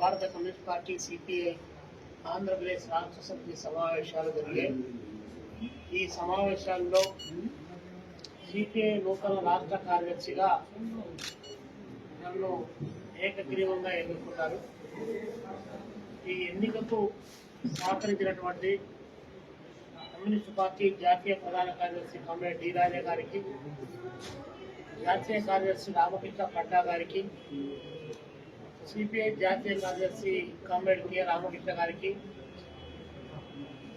భారత community party CPI Andhra Pradesh రాష్ట్ర సమితి సమావేశాలు జరిగాయి. ఈ సమావేశాల్లో సిపిఐ నూతన రాష్ట్ర కార్యదర్శిగా నన్ను ఏకగ్రీవంగా ఎన్నుకున్నారు. ఈ ఎన్నికకు సహకరించినటువంటి కమ్యూనిస్ట్ పార్టీ జాతీయ ప్రధాన కార్యదర్శి కమ్రేడ్ డి రాజా గారికి జాతీయ కార్యదర్శి రామకృష్ణ పడ్డా గారికి సిపిఐ జాతీయ కార్యదర్శి కామ్రేడ్ కె రామకృష్ణ గారికి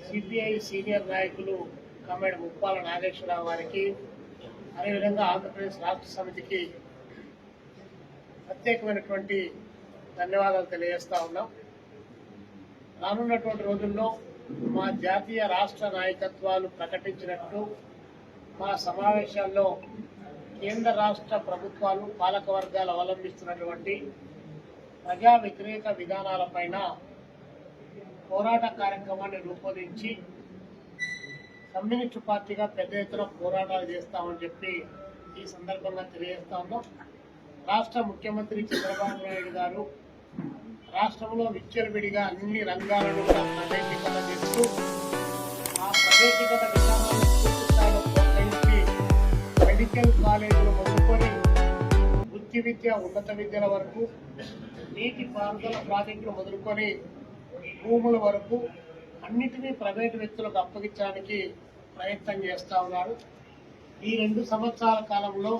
సిపిఐ సీనియర్ నాయకులు కామ్రేడ్ ముప్పాల నాగేశ్వరరావు గారికి అదేవిధంగా ఆంధ్రప్రదేశ్ రాష్ట్ర సమితికి ప్రత్యేకమైనటువంటి ధన్యవాదాలు తెలియజేస్తా ఉన్నాం. రానున్నటువంటి రోజుల్లో మా జాతీయ రాష్ట్ర నాయకత్వాలు ప్రకటించినట్టు మా సమావేశాల్లో కేంద్ర రాష్ట్ర ప్రభుత్వాలు పాలక వర్గాలు అవలంబిస్తున్నటువంటి ప్రజా వ్యతిరేక విధానాలపైన పోరాట కార్యక్రమాన్ని రూపొందించి కమ్యూనిస్టు పార్టీగా పెద్ద ఎత్తున పోరాటాలు చేస్తామని చెప్పి ఈ సందర్భంగా తెలియజేస్తాము రాష్ట్ర ముఖ్యమంత్రి చంద్రబాబు నాయుడు గారు రాష్ట్రంలో విచ్చలవిడిగా అన్ని రంగాలను చేస్తూ ఆ ప్రైవేటీకరణ విధానాలను ప్రోత్సహించి మెడికల్ కాలేజీలు మొదలుకొని వృత్తి విద్య ఉన్నత విద్యల వరకు నీటి పారుదల ప్రాజెక్టులు మొదలుకొని భూముల వరకు అన్నిటినీ ప్రైవేటు వ్యక్తులకు అప్పగించడానికి ప్రయత్నం చేస్తూ ఉన్నారు. ఈ రెండు సంవత్సరాల కాలంలో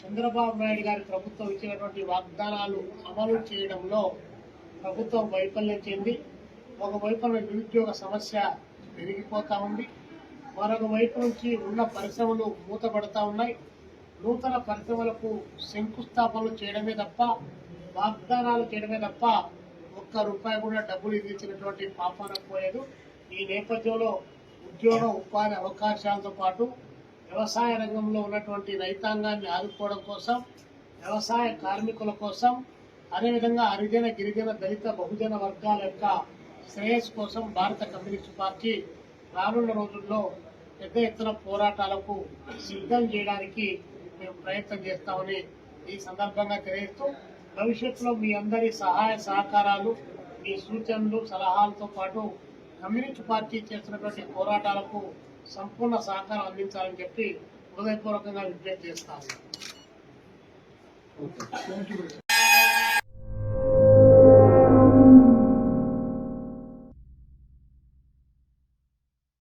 చంద్రబాబు నాయుడు గారి ప్రభుత్వం ఇచ్చినటువంటి వాగ్దానాలు అమలు చేయడంలో ప్రభుత్వం వైఫల్యం చెంది ఒకవైపున నిరుద్యోగ సమస్య పెరిగిపోతూ ఉంది. మరొక వైపు నుంచి ఉన్న పరిశ్రమలు మూతపడతా ఉన్నాయి. నూతన పరిశ్రమలకు శంకుస్థాపనలు చేయడమే తప్ప వాగ్దానాలు చేయడమే తప్ప ఒక్క రూపాయి కూడా డబ్బులు ఇచ్చినటువంటి పాపాన పోలేదు. ఈ నేపథ్యంలో ఉద్యోగం ఉపాధి అవకాశాలతో పాటు వ్యవసాయ రంగంలో ఉన్నటువంటి రైతాంగాన్ని ఆదుకోవడం కోసం వ్యవసాయ కార్మికుల కోసం అదేవిధంగా హరిజన గిరిజన దళిత బహుజన వర్గాల యొక్క శ్రేయస్సు కోసం భారత కమ్యూనిస్టు పార్టీ రానున్న రోజుల్లో పెద్ద ఎత్తున పోరాటాలకు సిద్ధం చేయడానికి మేము ప్రయత్నం చేస్తామని ఈ సందర్భంగా తెలియజేస్తూ భవిష్యత్తులో మీ అందరి సహాయ సహకారాలు మీ సూచనలు సలహాలతో పాటు కమ్యూనిస్ట్ పార్టీ చేస్తున్నటువంటి పోరాటాలకు సంపూర్ణ సహకారం అందించాలని చెప్పి హృదయపూర్వకంగా విజ్ఞప్తి చేస్తాను.